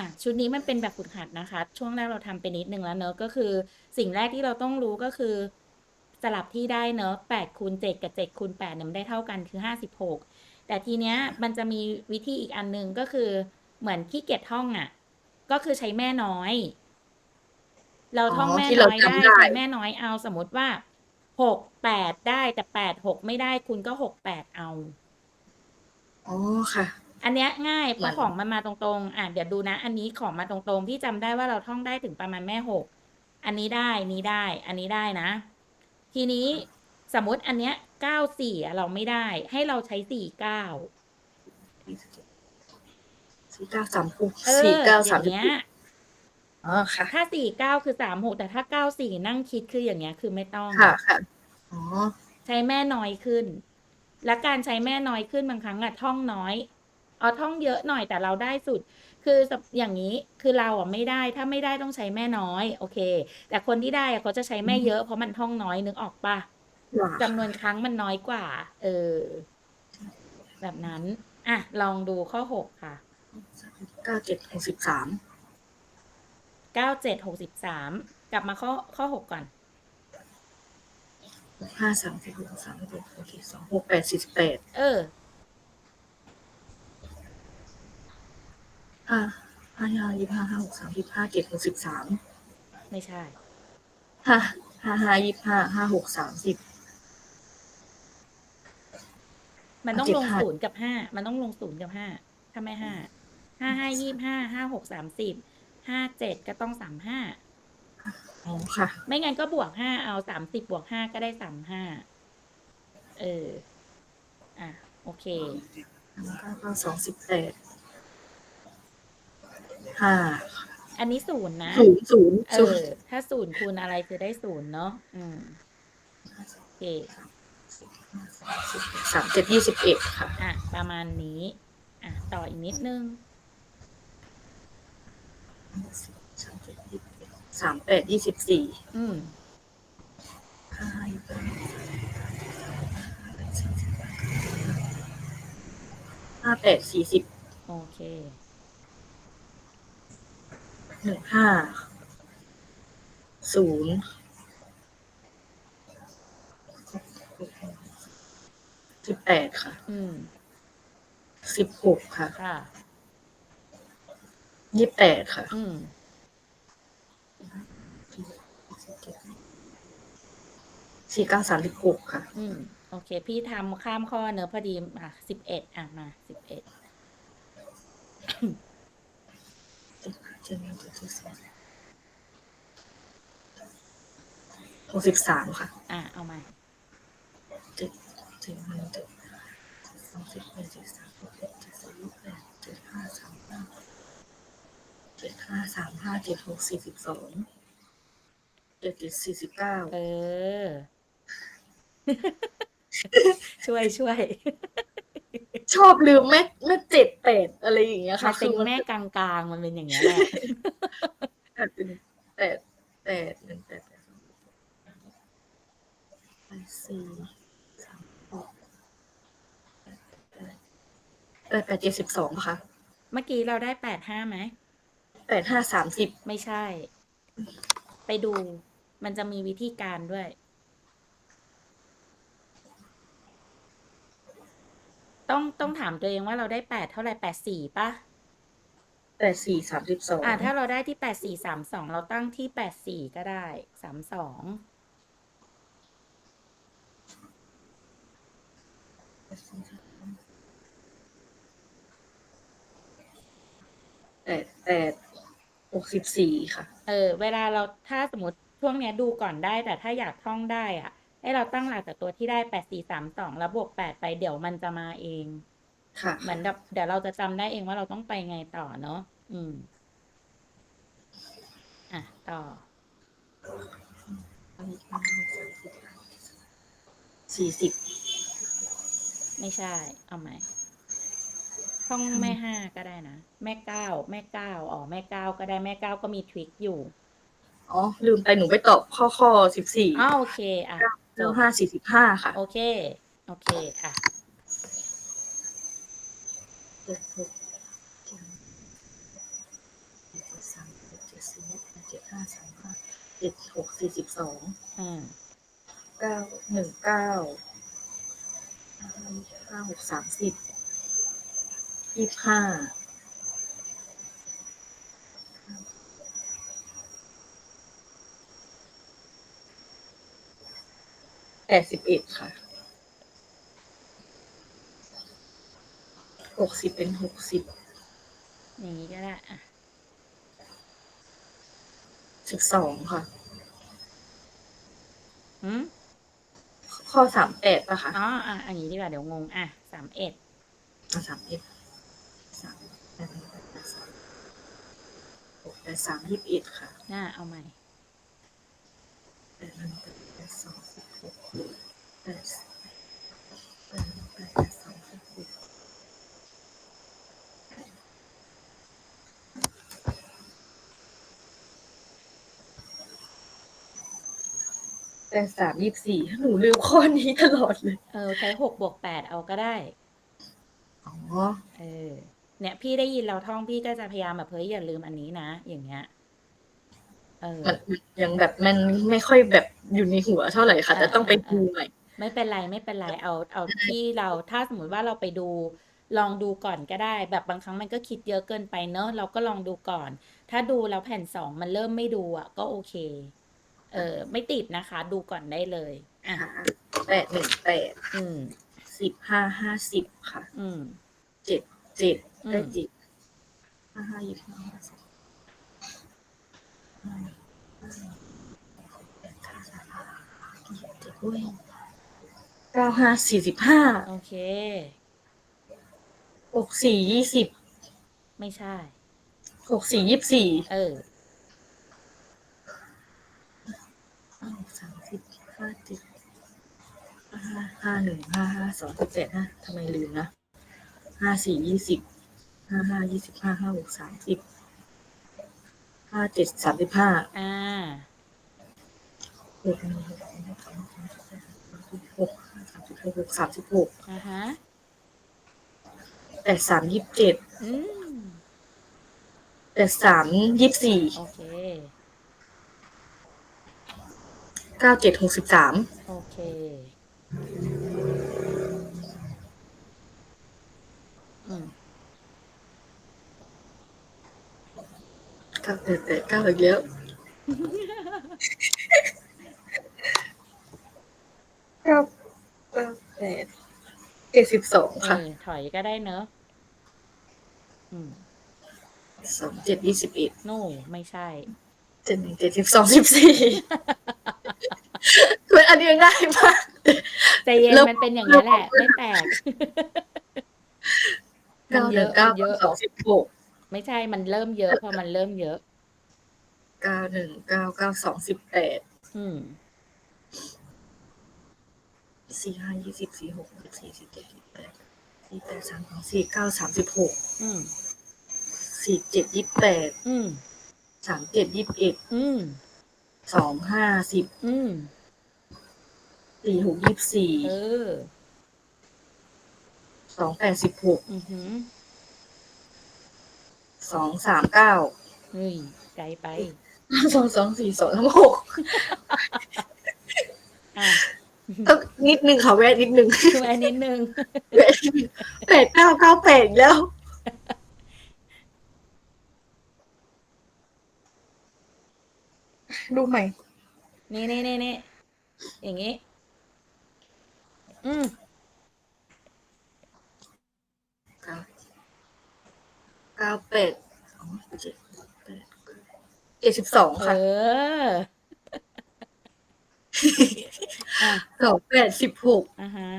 อะชุดนี้มันเป็นแบบฝึกหัดนะคะ ช่วงแรกเราทำไปนิดนึงแล้วเนอะก็คือ สิ่งแรกที่เราต้องรู้ก็คือ สลับที่ได้เนอะแปดคูณเจ็ดกับเจ็ดคูณแปดเนี่ยมันได้เท่ากันคือห้าสิบหกแต่ทีเนี้ยมันจะมีวิธีอีกอันหนึงก็คือเหมือนขี้เกียจท่องอะ ก็คือใช้แม่น้อย เราท่องอ๋อแม่ที่เราน้อยได้จำได้ใช้แม่น้อยเอาสมมติว่าหกแปดได้แต่แปดหกไม่ได้คุณก็หกแปดเอาอ๋อค่ะ อันเนี้ยง่ายเพเหมือราะนของมันมาตรงๆ อะเดี๋ยวดูนะ อันนี้ของมาตรงๆ พี่จำได้ว่าเราท่องได้ถึงประมาณแม่หก อันนี้ได้ นี้ได้ อันนี้ได้นะ ทีนี้สมมติอันเนี้ยเก้าสี่ะเราไม่ได้ ให้เราใช้สี่เก้าสี่เก้าสามหกเออสี่เก้าอสามย่างสิบเงี้ยอ๋อค่ะ ถ้าสี่เก้าคือสามหกแต่ถ้าเก้าสี่นั่งคิดคืออย่างเงี้ย คือไม่ต้องค่ะค่ะอ๋อใช้แม่น้อยขึ้น และการใช้แม่น้อยขึ้นบางครั้งอะท่องน้อย เอาท่องเยอะหน่อยแต่เราได้สุด คืออย่างนี้คือเราอะไม่ได้ถ้าไม่ได้ต้องใช้แม่น้อยโอเค แต่คนที่ได้อะเขาจะใช้แม่เยอะเพราะมันท่องน้อยนึกออกปะว่าจำนวนครั้งมันน้อยกว่า เออ แบบนั้น อะ ลองดูข้อหกค่ะเก้าเจ็ดหกสิบสามเก้าเจ็ดหกสิบสามกลับมาข้อข้อหกก่อนห้าสามสิบหกสามหกโอเคสองหกแปดสี่สิบแปดเออ ห้าห้าห้ายี่ห้าห้าหกสามยี่ห้าเจ็ดหกสิบสามไม่ใช่ห้าห้าห้ายี่ห้าห้าหกสามสิบ มันต้องเจ็ดลงห้าศูนย์กับห้ามันต้องลงศูนย์กับห้าถ้าไม่ห้าห้าห้ายี่ห้าห้าหกสามสิบห้าเจ็ดก็ต้องสามห้าอ๋อค่ะ ไม่งั้นก็บวกห้าเอาสามสิบบวกห้าก็ได้สามห้าเออ อะ โอเคเก้าเก้าสองสิบแปด ห้าอันนี้ศูนย์นะศูนย์ศูนย์เอศูนอย์ถ้าศูนย์คูณอะไรคือได้ศูนย์เนาะอืมโอเคสามเจ็ดยี่สิบเอ็ดค่ะ อะ ประมาณนี้ อะ ต่ออีกนิดนึงสามเจ็ดยี่สิบเอ็ดสามแปดยี่สิบสี่อืมห้าห้าแปดสี่สิบโอเค หนึ่งห้าศูนย์สิบแปดค่ะอืมสิบหกค่ะค่ะ ยี่สิบแปดค่ะอืมสี่เก้าสามสิบหกค่ะ อืมโอเค พี่ทำข้ามข้อเนอะพอดี อะสิบเอ็ดอะ มาสิบเอ็ด หกสิบสามค่ะ อะ เอามาเจ็ดเจ็ดหนึ่งเจ็ดสองสิบแปดเจ็ดสามหกเจ็ดเจ็ดสามหกแปดเจ็ดห้าสามห้าเจ็ดห้าสามห้าเจ็ดหกสี่สิบสองเจ็ดเจ็ดสี่สิบเก้าเออ ช่วยช่วย ชอบลืมแม่แม่เจ็ดแปดอะไรอย่างเงี้ยมาค่ะเป็นคือแม่กลางๆมันเป็นอย่างเงี้ยแหละอาจเป็นแปดแปดหนึ่งแปดแปดสองแปดสี่สามหกแปดแปดแปดแปดเจ็ดสิบสองค่ะ เมื่อกี้เราได้แปดห้าไหมแปดห้าสามสิบไม่ใช่ ไปดู มันจะมีวิธีการด้วย ต้องต้องถามตัวเองว่าเราได้แปดเท่าไหร่แปดสี่ปะแปดสี่สามสิบสองอ่าถ้าเราได้ที่แปดสี่สามสองเราตั้งที่แปดสี่ก็ได้สามสองแปดแปดหกสิบสี่ค่ะ เออ เวลาเราถ้าสมมติช่วงเนี้ยดูก่อนได้ แต่ถ้าอยากท่องได้อะ ให้เราตั้งหลักจากตัวที่ได้แปดสี่สามสองแล้วบวกแปดไปเดี๋ยวมันจะมาเอง ค่ะ เหมือนแบบเดี๋ยวเราจะจำได้เองว่าเราต้องไปไงต่อเนาะอืม อะ ต่อ สี่สิบ ไม่ใช่ เอาใหม่ท่องแม่ห้าก็ได้นะ แม่เก้าแม่เก้าอ๋อแม่เก้าก็ได้แม่เก้าก็มีทริคอยู่ อ๋อ ลืมไปหนูไปตอบข้อข้อสิบสี่อ๋อโอเค อะจ เก้าห้าสี่สิบห้าค่ะ โอเค โอเคอะเจ็ดหกเจ็ดสามเจ็ดสี่เจ็ดห้าสามห้าเจ็ดหกสี่สิบสองอืมเก้าหนึ่งเก้าห้าหกสามสิบยี่ห้า แปดสิบเอ็ดค่ะหกสิบเป็นหกสิบอย่างนี้ก็ได้อะสิบสองค่ะหืมข้อสามแปดป่ะคะอ๋ออะอันนี้ดีกว่าเดี๋ยวงง อะสามเอ็ดสามเอ็ดสามแปดแปดสามหกแปดสามยี่สิบเอ็ดค่ะ หน้าเอาใหม่แปดหนึ่งแปดแปดสองสิบหก แปดแปดแปดแปดสองสิบหกแปดสามยี่สิบสี่หนูลืมข้อนี้ตลอดเลย เออใช้หกบวกแปดเอาก็ได้ อ๋อ เออ เนี่ย พี่ได้ยินเราท่องพี่ก็จะพยายามแบบเฮ้ยอย่าลืมอันนี้นะ อย่างเงี้ยเออ มันยังแบบมันไม่ค่อยแบบอยู่ในหัวเท่าไหร่ค่ะ แต่ต้องไปดูใหม่ไม่เป็นไรไม่เป็นไรเอาเอาที่เราถ้าสมมุติว่าเราไปดูลองดูก่อนก็ได้ แบบบางครั้งมันก็คิดเยอะเกินไปเนอะเราก็ลองดูก่อน ถ้าดูแล้วแผ่นสองมันเริ่มไม่ดูอะ ก็โอเค เออ ไม่ติดนะคะ ดูก่อนได้เลยอะค่ะแปดหนึ่งแปดอืมสิบห้าห้าสิบค่ะ อืมเจ็ดเจ็ดอืมได้เจ็ดห้าห้ายี่สิบห้าห้าสิบห้าแปด เก้าสามห้าเจ็ดด้วยเก้าห้าสี่สิบห้าโอเค หกสี่ยี่สิบไม่ใช่ หกสี่ยี่สิบสี่เออห้าหกสามสิบห้าเจ็ดห้าห้าหนึ่งห้าห้าสองสิบเจ็ดนะทำไมลืมนะห้าสี่ยี่สิบห้าห้ายี่สิบห้าห้าหกสามสิบ ห้าเจ็ดสามสิบห้าอ่าหกหนึ่งหกสองหกสามหกสี่หกห้าสามสิบหกหกสามสิบหกอ่าฮะแปดสามยี่สิบเจ็ดอืมแปดสามยี่สิบสี่โอเค เก้าเจ็ดหกสิบสามโอเค อืม เก้าแปดแปดเก้าอีกแล้ว เก้าเก้าแปดเจ็ดสิบสองค่ะอถอยก็ได้เนอะอืมสองเจ็ดยี่สิบเอ็ดโน่ไม่ใช่ เจ็ดหนึ่งเจ็ดสิบสองสิบสี่มันอันนี้ง่ายมาก ใจเย็นแล้ว มันเป็นอย่างนี้แหละ ไม่แปลกเก้าหเยนึ่งเก้าสองสิบหก ไม่ใช่มันเริ่มเยอะพอมันเริ่มเยอะ เก้าหนึ่งเก้าเก้าสองสิบแปดอืมสี่ห้ายี่สิบสี่หกสิบสี่สิบเจ็ดสิบแปดสี่แปดสามสองสี่เก้าสามสิบหกอืมสี่เจ็ดยี่สิบแปดอืมสามเจ็ดยี่สิบเอ็ดอืมสองห้าสิบอืมสี่หกยี่สิบสี่เออสองแปดสิบหกอือหือ สองสามเก้าเฮ้ยไกลไปสองสองสี่สองทั้งหกอะต้องนิดนึงค่ะแวะนิดนึงคืออันนิดนึงแวะนิดนึงแปดเก้าเก้าแปดอีกแล้ว ดูใหม่นี่นี่นี่นี่อย่างงี้ อืม เก้า เก้าแปดอ๋อเจ็ดแปดเจ็ดสิบสองเอค่ะออะสองแปดสิบหกอ่าฮะ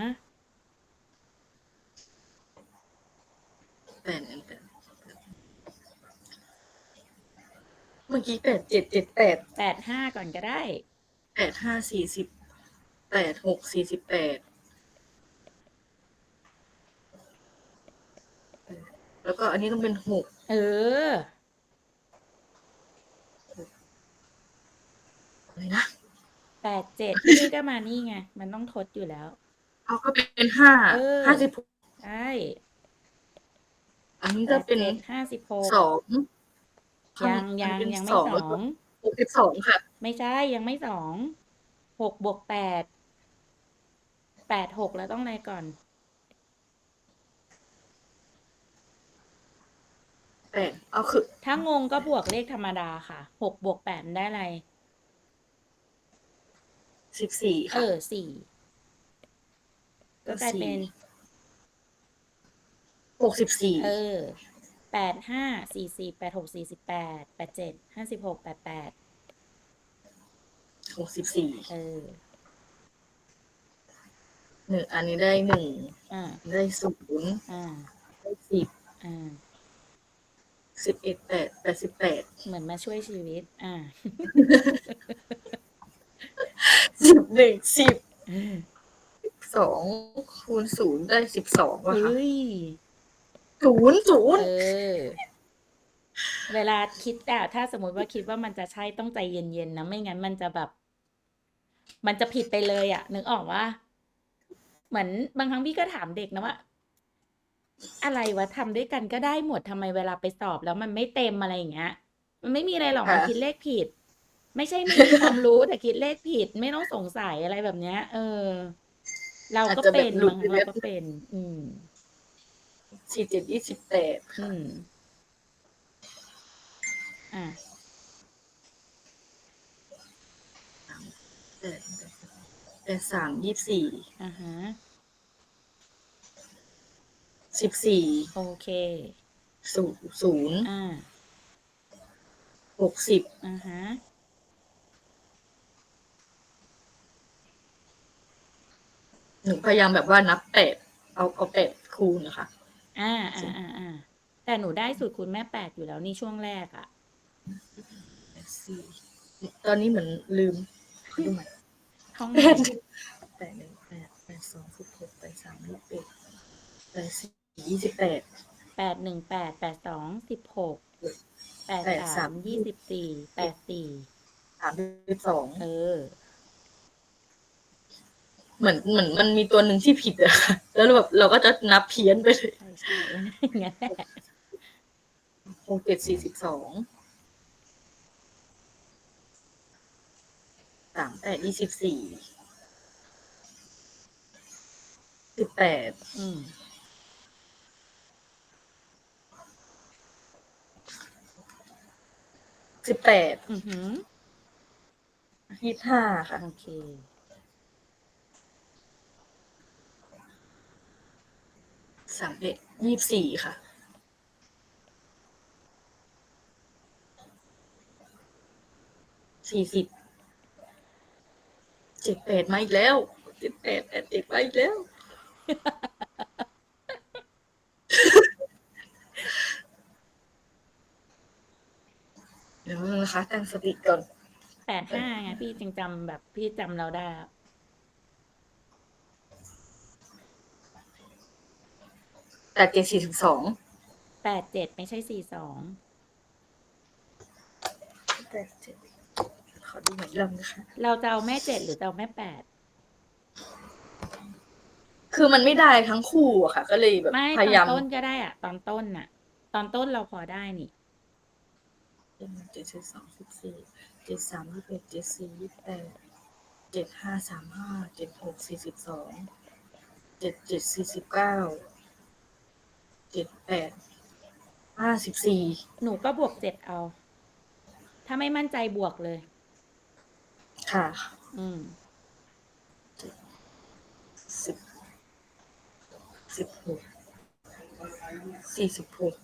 แปดแปดเมื่อกี้แปดเจ็ดเจ็ดแปดแปดห้าก่อนก็ได้ แปดห้าสี่สิบแปดหกสี่สิบแปด แล้วก็อันนี้ต้องเป็นหกเอออะไรนะแปดเจ็ดนี่ก็มานี่ไง มันต้องทดอยู่แล้ว เอาก็เป็นห้าเออ ห้าสิบหกใช่อันนี้จะเป็นห้าสิบหกสองยังยังอันนี้เป็นยังไม่สองสแล้วอก็งหกสิบสองค่ะ ไม่ใช่ยังไม่สองหกบวกแปดแปดหกแล้วต้องอะไรก่อน แปดเอาคือ ถ้างงก็บวกเลขธรรมดาค่ะ หกบวกแปดมันได้อะไร สิบสี่เอค่ะ อสี่ก็กลายเป็น หกสิบสี่เออ แปดห้า สี่สี่แปดหกสี่สิบแปด แปดเจ็ด ห้าสิบหกแปดแปด หกสิบสี่เออ หนึ่งอันนี้ได้หนึ่งอ่า ได้ศูนย์อ่า ได้สิบอ่า สิบเอ็ดแปดแปดสิบแปดเหมือนมาช่วยชีวิต อ่าสิบหนึ่งสิบสองคูณศูนย์ได้สิบสองอะค่ะเฮ้ย ศูนย์ศูนย์เออ เวลาคิดอะถ้าสมมติว่าคิดว่ามันจะใช่ต้องใจเย็นๆนะ ไม่งั้นมันจะแบบ มันจะผิดไปเลยอะนึกออกว่า เหมือนบางครั้งพี่ก็ถามเด็กนะว่า อะไรวะทำด้วยกันก็ได้หมดทำไมเวลาไปสอบแล้วมันไม่เต็มอะไรอย่างเงี้ย มันไม่มีอะไรหรอกมันคิดเลขผิด ไม่ใช่ไม่มีความรู้แต่คิดเลขผิด ไม่ต้องสงสัยอะไรแบบเนี้ย เออ เราก็เป็นบางครั้งเราก็เป็น อืมสี่เจ็ดยี่สิบแปดอืมอะแปดแปดสามยี่สิบสี่อ่าฮะ สิบสี่โอเคศูนย์ศูนย์อ่าหกสิบอ่าฮะหนูพยายามแบบว่านับแปดเอาเอาแปดคูณนะคะ อ่าอ่าอ่าอ่าแต่หนูได้สูตรคูณแม่แปดอยู่แล้วนี่ช่วงแรกอะแปดสี่ตอนนี้เหมือนลืมขอดูใหม่ท่องแปดแปดหนึ่งแปดแปดสองสิบหกแปดสามยี่สิบเอ็ดแปดสี่ ยี่สิบแปด แปดหนึ่งแปดแปดสองสิบหกแปดแปดสาสามมยี่สิบสี่แปดสี่สามสิบสองเออ เหมือนเหมือนมันมีตัวหนึ่งที่ผิดอะค่ะ แล้วแบบเราก็จะนับเพี้ยนไปเลยใช่ใช่อย่างนั้นแหละหกเจ็ดสี่สิบสองสามแปดยี่สิบสี่สิบแปดอืม สิบแปดอือหือยี่สิบห้าค่ะ โอเค สามเอ็ดยี่สิบสี่ค่ะ สี่สิบเจ็ดแปดมาอีกแล้วเจ็ดแปดแปดเจ็ดมาอีกแล้ว เดี๋ยว นะคะ ตั้งสติก่อนแปดห้าไงพี่จึงจำแบบพี่จำเราได้อะแปดเจ็ดสี่สิบสองแปดเจ็ดไม่ใช่สี่สองแปดเจ็ดขอดูหน่อยลำนะคะ เราจะเอาแม่เจ็ดหรือจะเอาแม่แปดคือมันไม่ได้ทั้งคู่อะค่ะ ก็เลยแบบไม่พตอยายามนต้นก็ได้อะตอนต้นน่ะ ตอนต้นเราพอได้นี่ เจ็ดสิบสองสิบสี่เจ็ดสามยี่สิบเอ็ดเจ็ดสี่ยี่สิบแปดเจ็ดห้าสามห้าเจ็ดหกสี่สิบสองเจ็ดเจ็ดสี่สิบเก้าเจ็ดแปดห้าสิบสี่หนูก็บวกเจ็ดเอา ถ้าไม่มั่นใจบวกเลย ค่ะ อืมสิบสิบหกสี่สิบหก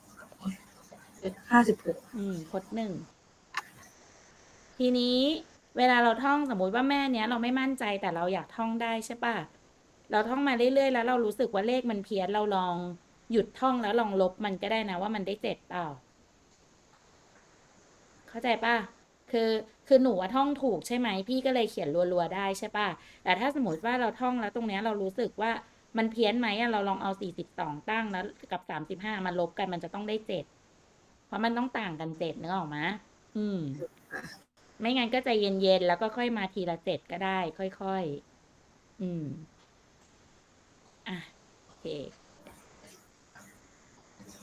ห้าสิบหกอืมพดหนึ่ง ทีนี้เวลาเราท่องสมมติว่าแม่เนี้ยเราไม่มั่นใจแต่เราอยากท่องได้ใช่ปะเราท่องมาเรื่อยๆแล้วเรารู้สึกว่าเลขมันเพี้ยนเราลองหยุดท่องแล้วลองลบมันก็ได้นะว่ามันได้เจ็ดเปล่า เข้าใจปะคือคือหนูอะท่องถูกใช่ไหมพี่ก็เลยเขียนรัวๆได้ใช่ปะแต่ถ้าสมมติว่าเราท่องแล้วตรงเนี้ยเรารู้สึกว่ามันเพี้ยนไหมอะเราลองเอาสี่สิบสองตั้งแล้วกับสามสิบห้ามาลบกันมันจะต้องได้เจ็ด เพราะมันต้องต่างกันเจ็ดนึกออกไหมอืม ไม่งั้นก็ใจเย็นๆแล้วก็ค่อยมาทีละเจ็ดก็ได้ ค่อยๆ อืม อะโอเค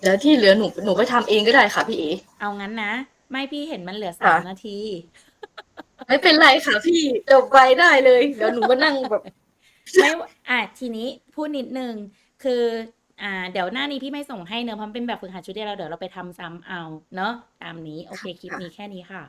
แล้วที่เหลือหนูหนูไปทำเองก็ได้ค่ะพี่เอเอางั้นนะ ไม่พี่เห็นมันเหลือสามค่ะนาที ไม่เป็นไรค่ะพี่จบไวได้เลย เดี๋ยวหนูมานั่งแบบ ไม่ว่าอะทีนี้พูดนิดนึง คือ อ่าเดี๋ยวหน้านี้พี่ไม่ส่งให้เนอะเพราะมันเป็นแบบฝึกหัดชุดเดียวเราเดี๋ยวเราไปทำซ้ำเอาเนอะตามนี้โอเคคลิปนี้แค่นี้ค่ะ